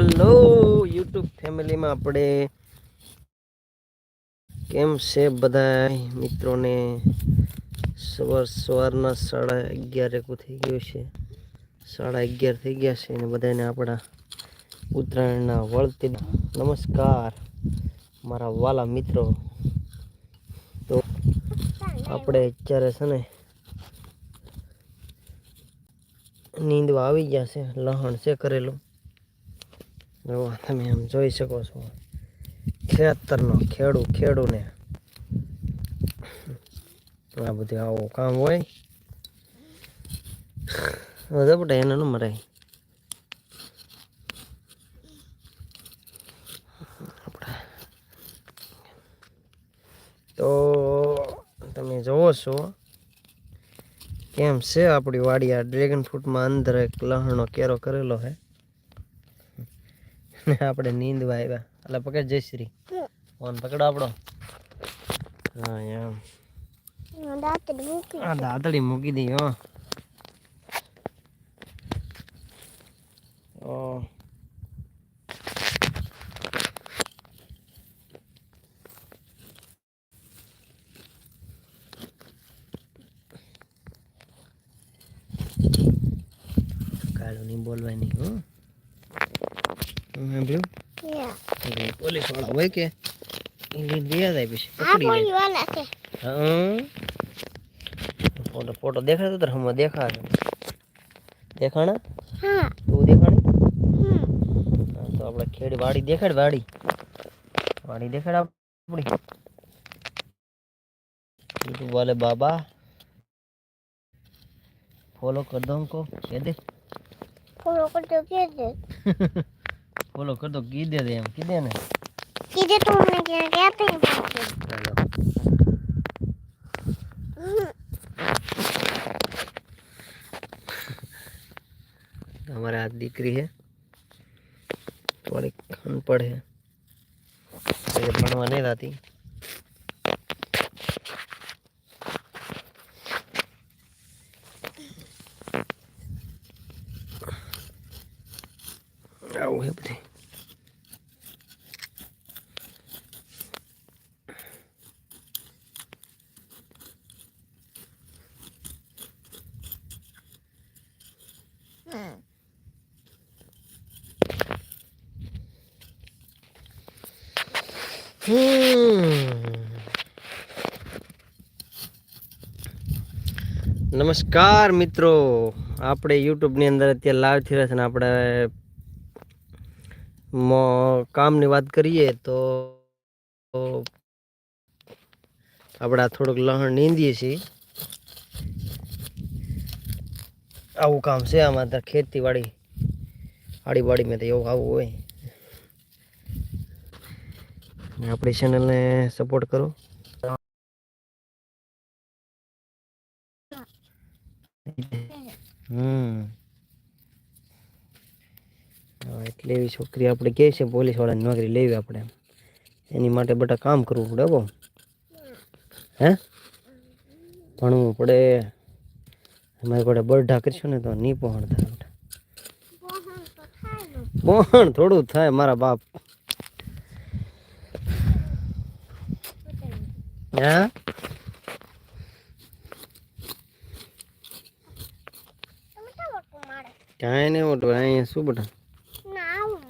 Hello YouTube ફેમિલીમાં આપણે કેમ છે બધા મિત્રોને સવાર સવારના સાડા અગિયાર એકું થઈ ગયું છે. સાડા અગિયાર થઈ ગયા છે અને બધાને આપણા ઉત્તરાયણના વળતી નમસ્કાર, મારા વાલા મિત્રો. તો આપણે અત્યારે છે ને નીંદવા આવી ગયા છે, લહણ છે કરેલું જો તમે એમ જોઈ શકો છો. ખેતરનો, ખેડૂ, ખેડૂને. આ બધું આવું કામ હોય. જપડે એને ન મરાય. તો તમે જોવો છો, કેમ છે આપણી વાડી આ ડ્રેગન ફ્રૂટમાં અંદર એક લહણનો કેરો કરેલો છે? ને આપણે નીંદવા આવ્યા એટલે પકડ જયશ્રી ફોન પકડો આપણો હા એમ આ દાતડી મૂકી દી હો ઓ કાળું નહીં બોલવાય નહીં હો સાંભળ્યું પોલીસ વાળા હોય કે ઇંગ્લિશ ગયા જાય પછી પકડી લે હા ફોટો ફોટો દેખાડતો તાર હમણાં દેખાડે દેખાણા તું દેખાણી હા, તો આપણે ખેડ વાડી દેખાડ વાડી વાડી દેખાડ આપણી યુટ્યુબ વાલે બાબા ફોલો કર દો हमको कह दे ફોલો કરતો કે છે બોલો કર દો કીધે દે એમ કીધે ને? કીધે તો મને કે કહેતે ચલો हमारा દીકરી હે. થોડીક અનપઢ હે ભણવા નહીં થતી આવું હે નમસ્કાર મિત્રો. આપણે યુટ્યુબની અંદર અત્યારે લાઈવ થઈ છે ને આપણે કામની વાત કરીએ તો આપણે થોડુંક લહણ નીંદીએ છીએ. આવું કામ છે આમાં તો ખેતીવાડી આડીવાડીમાં તો એવું આવું હોય. આપણી ચેનલને સપોર્ટ કરો. હમ. એટલે એવી છોકરી આપણે કહે છે પોલીસ વાળાની નોકરી લેવી આપણે. એની માટે બધા કામ કરવું પડે બહુ. હે? ભણવું પડે. અમારી કોઈ બરઢા કરશું ને તો નહીં પહોણ થાય પહોણ થોડું થાય મારા બાપ. હા? કાંઈ નહીં મોટું અહીંયા શું બેટા ના આવું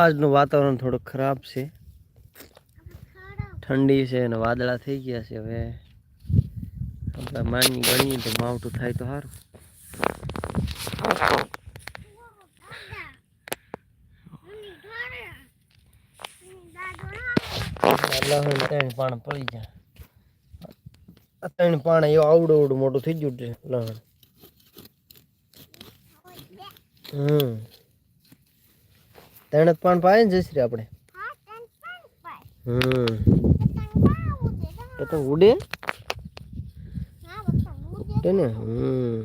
આજનું વાતાવરણ થોડું ખરાબ છે. ઠંડી છે અને વાદળા થઈ ગયા છે હવે. આપણે માની ગણીએ તો માવઠું થાય તો સારું. પાણ પડી જાય ત્રણ પાણ એવું આવડું આવડું મોટું થઈ ગયું છે લહણ. હમ. ત્રણ પણ પાય ને જયશ્રી આપણે? હમ. પતંગ ઉડે? ઉડે? ને? હમ.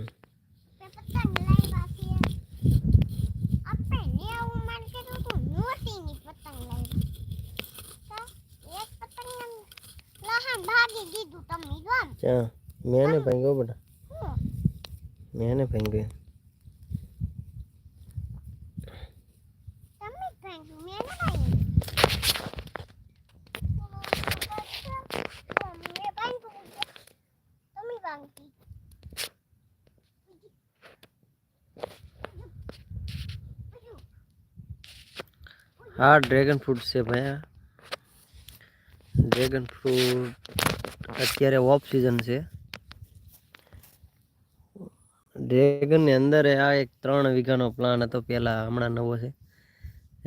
માં કીધું તું મોટીની પતંગ લાવી તો એક પતંગ લહાણ ભાગી દીધું તમે જો આમ ચા મેં ને ભાંગ્યો બેટા હું મેં ને ભાંગ્યો તમે ભાંગ્યું મેં ન ભાંગ્યું મેં ભાંગ્યું તમે ભાંગી હા ડ્રેગન ફ્રૂટ છે ભાઈ ડ્રેગન ફ્રૂટ અત્યારે ઓફ સિઝન છે ડ્રેગનની અંદર આ એક ત્રણ વીઘાનો પ્લાન હતો પહેલાં હમણાં નવો છે।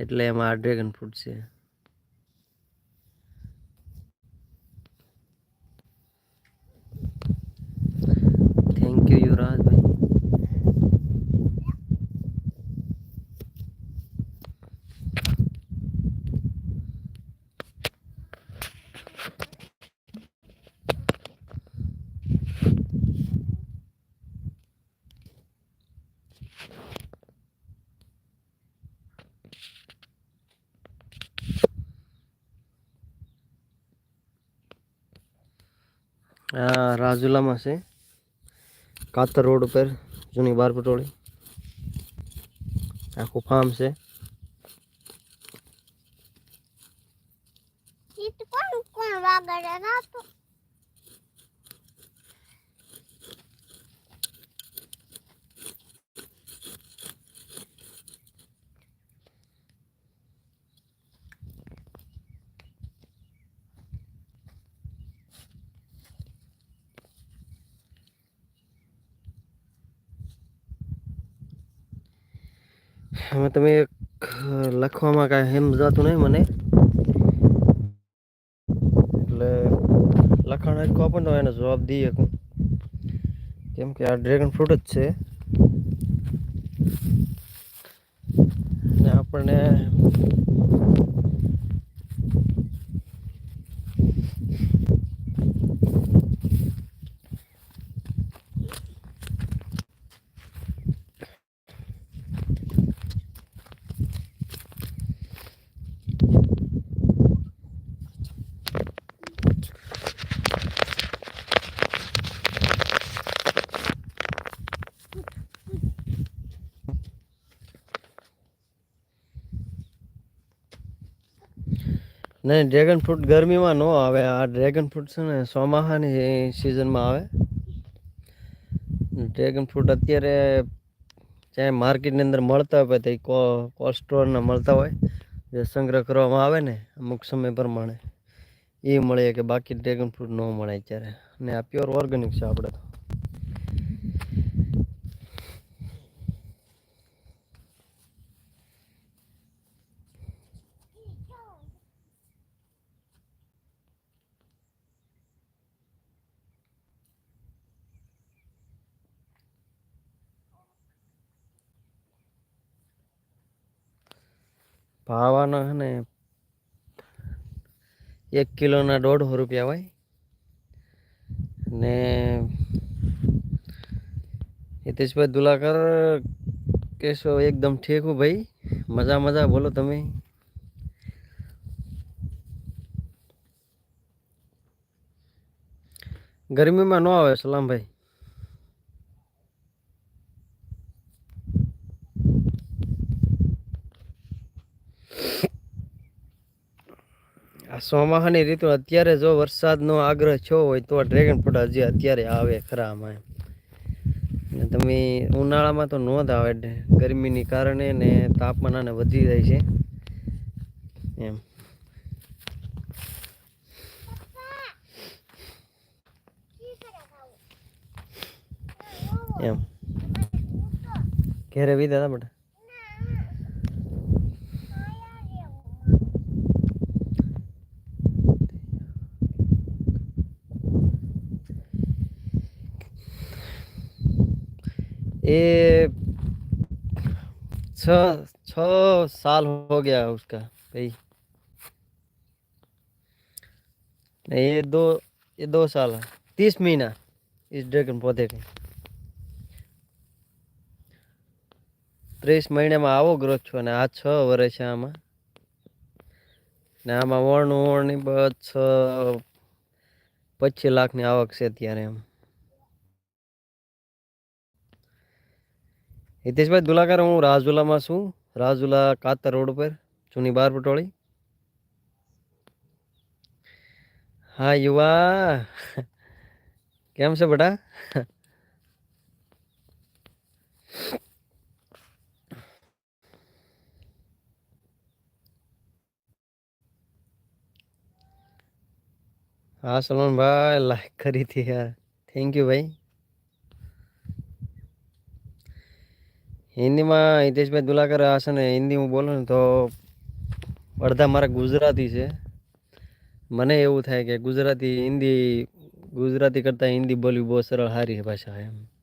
એટલે એમાં આ ડ્રેગન ફ્રૂટ છે થેન્ક યુ યુવરાજભાઈ આ રાજુલામાં છે. કાતર રોડ ઉપર જૂની બાર પટોળી આખું ફાર્મ છે. એમાં તમે એક લખવામાં કાંઈ સમજાતું નહીં મને. એટલે લખાણ હરખું આપો ને તો એનો જવાબ દઈ શકું કેમ કે આ ડ્રેગન ફ્રૂટ જ છે ને આપણને નહીં ડ્રેગન ફ્રૂટ ગરમીમાં ન આવે. આ ડ્રેગન ફ્રૂટ છે ને ચોમાહાની સિઝનમાં આવે. ડ્રેગન ફ્રૂટ અત્યારે ચાહે માર્કેટની અંદર મળતા હોય તો કોલ્ડ સ્ટોરના મળતા હોય, જે સંગ્રહ કરવામાં આવે ને, અમુક સમય પ્રમાણે. એ મળે કે બાકી ડ્રેગન ફ્રૂટ ન મળે અત્યારે. ને આ પ્યોર ઓર્ગેનિક છે આપણે તો. ભાવના ને એક કિલોના દોઢસો રૂપિયા હોય. ને હિતેશભાઈ દુલાકર કેશો એકદમ ઠીક હું ભાઈ. મજા મજા બોલો તમે. ગરમીમાં ન આવે, સલામભાઈ? આ ચોમાસાની ઋતુ અત્યારે જો વરસાદનો આગ્રહ થયો હોય તો ડ્રેગન ફ્રૂટ હજી અત્યારે આવે ખરા આમાં તમે ઉનાળામાં તો ન જ આવે, ગરમીની કારણે ને તાપમાન આને વધી જાય છે. એમ. એમ. ઘેરે વિધા હતા બેટા ये छ छ साल हो गया उसका भाई नहीं, ये दो ये दो साल है तीस महीना इस ड्रैगन पौधे के ત્રીસ મહિનામાં આવો ગ્રોથ છો અને આ છ વર્ષ છે આમાં ને આમાં વણ વણની બસ છ પચીસ લાખની આવક છે અત્યારે એમ હિતેશભાઈ દુલાકર હું રાજુલામાં છું. રાજુલા કાતર રોડ ઉપર, જૂની બાર પટોળી. હા, યુવા. કેમ છે બટા? હા સલમાનભાઈ લાઈક કરી હતી યાર. થેન્ક યુ ભાઈ. હિન્દીમાં હિતેશભાઈ દુલાકર હશે ને, હિન્દી હું બોલું ને તો અડધા મારા ગુજરાતી છે. મને એવું થાય કે ગુજરાતી, હિન્દી, ગુજરાતી કરતાં હિન્દી બોલવી બહુ સરળ સારી ભાષા એમ.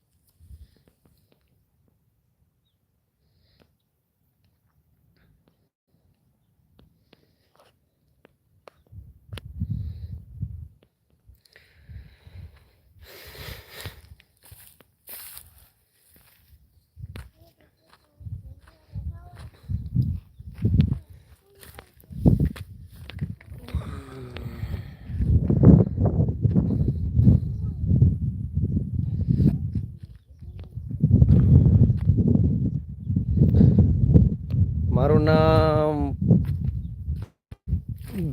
મારું નામ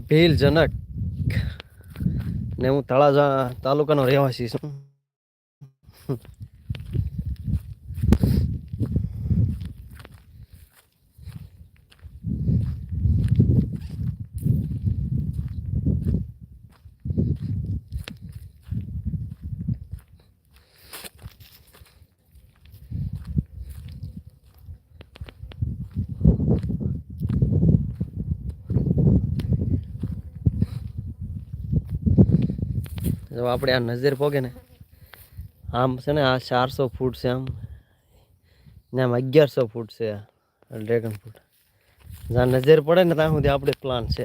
ભીલ જનક ને હું તળાજા તાલુકાનો રહેવાસી છું. જો આપણે આ નજર પોગે ને, આમ છે ને આ ચારસો ફૂટ છે આમ. ને આમ અગિયારસો ફૂટ છે આ ડ્રેગન ફ્રૂટ જ્યાં નજર પડે ને ત્યાં સુધી આપણે પ્લાન છે.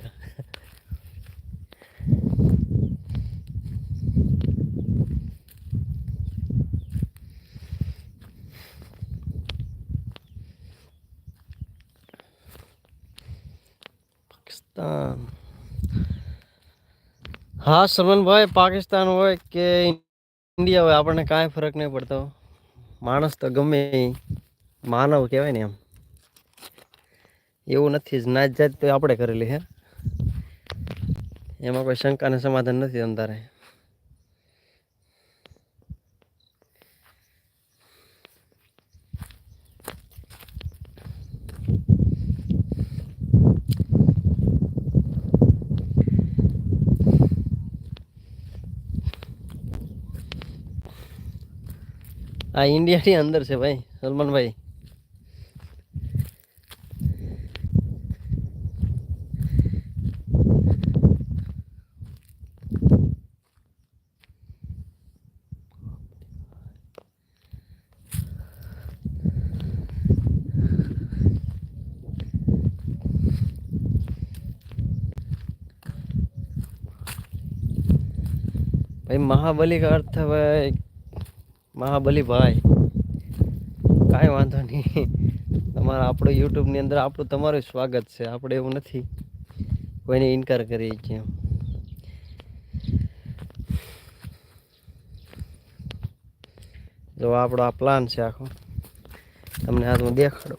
પાકિસ્તાન. હા, સલમાનભાઈ, પાકિસ્તાન હોય કે ઇન્ડિયા હોય, આપણને કાંઈ ફરક નહીં પડતો. માણસ તો ગમે માનવ કહેવાય ને એમ. એવું નથી જ નાત જાત તો આપણે કરેલી હે. એમાં કોઈ શંકાને સમાધાન નથી અંધારે. આ ઇન્ડિયાની અંદર છે ભાઈ સલમાનભાઈ ભાઈ મહાબલી का अर्थ है भाई મહાબલી ભાઈ કાંઈ વાંધો નહીં. તમારા આપણો યુટ્યુબની અંદર આપણું તમારું સ્વાગત છે. આપણે એવું નથી. કોઈને ઇનકાર કરીએ છીએ. જો આપણો આ પ્લાન છે આખો. તમને આ હું દેખાડો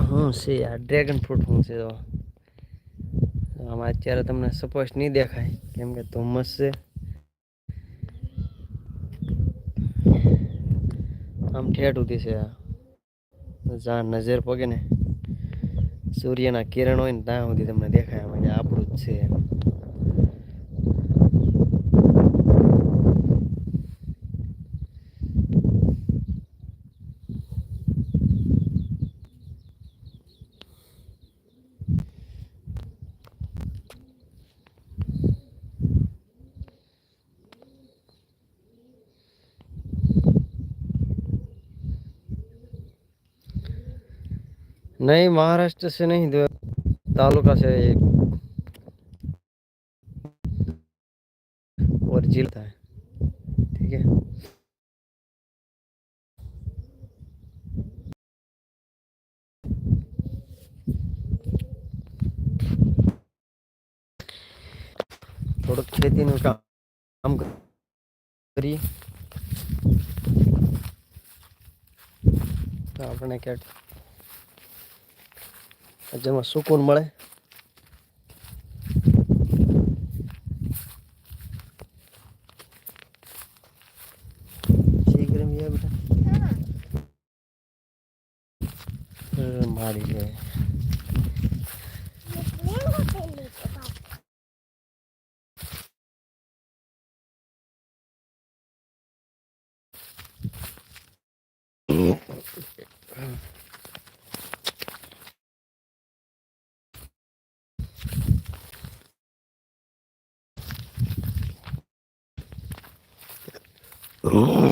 શું છે? આ ડ્રેગન ફ્રૂટ શું છે? જો. આમાં અત્યારે તમને સપોઝ નહીં દેખાય. કેમ કે ધુમ્મસ છે. આમ ઠેઠ ઉધી છે. જ્યાં નજર પગે ને. સૂર્યના કિરણ હોય ને ત્યાં સુધી તમને દેખાય. આમાં આપણું જ છે. એમ. नहीं महाराष्ट्र से नहीं दो- तालुका से एक ऊपर झीलता है ठीक है થોડુંક ખેતીનું કામ કરીએ તો આપણે ક્યાંક જેમાં સુકૂન મળે. મારી લે Ooh.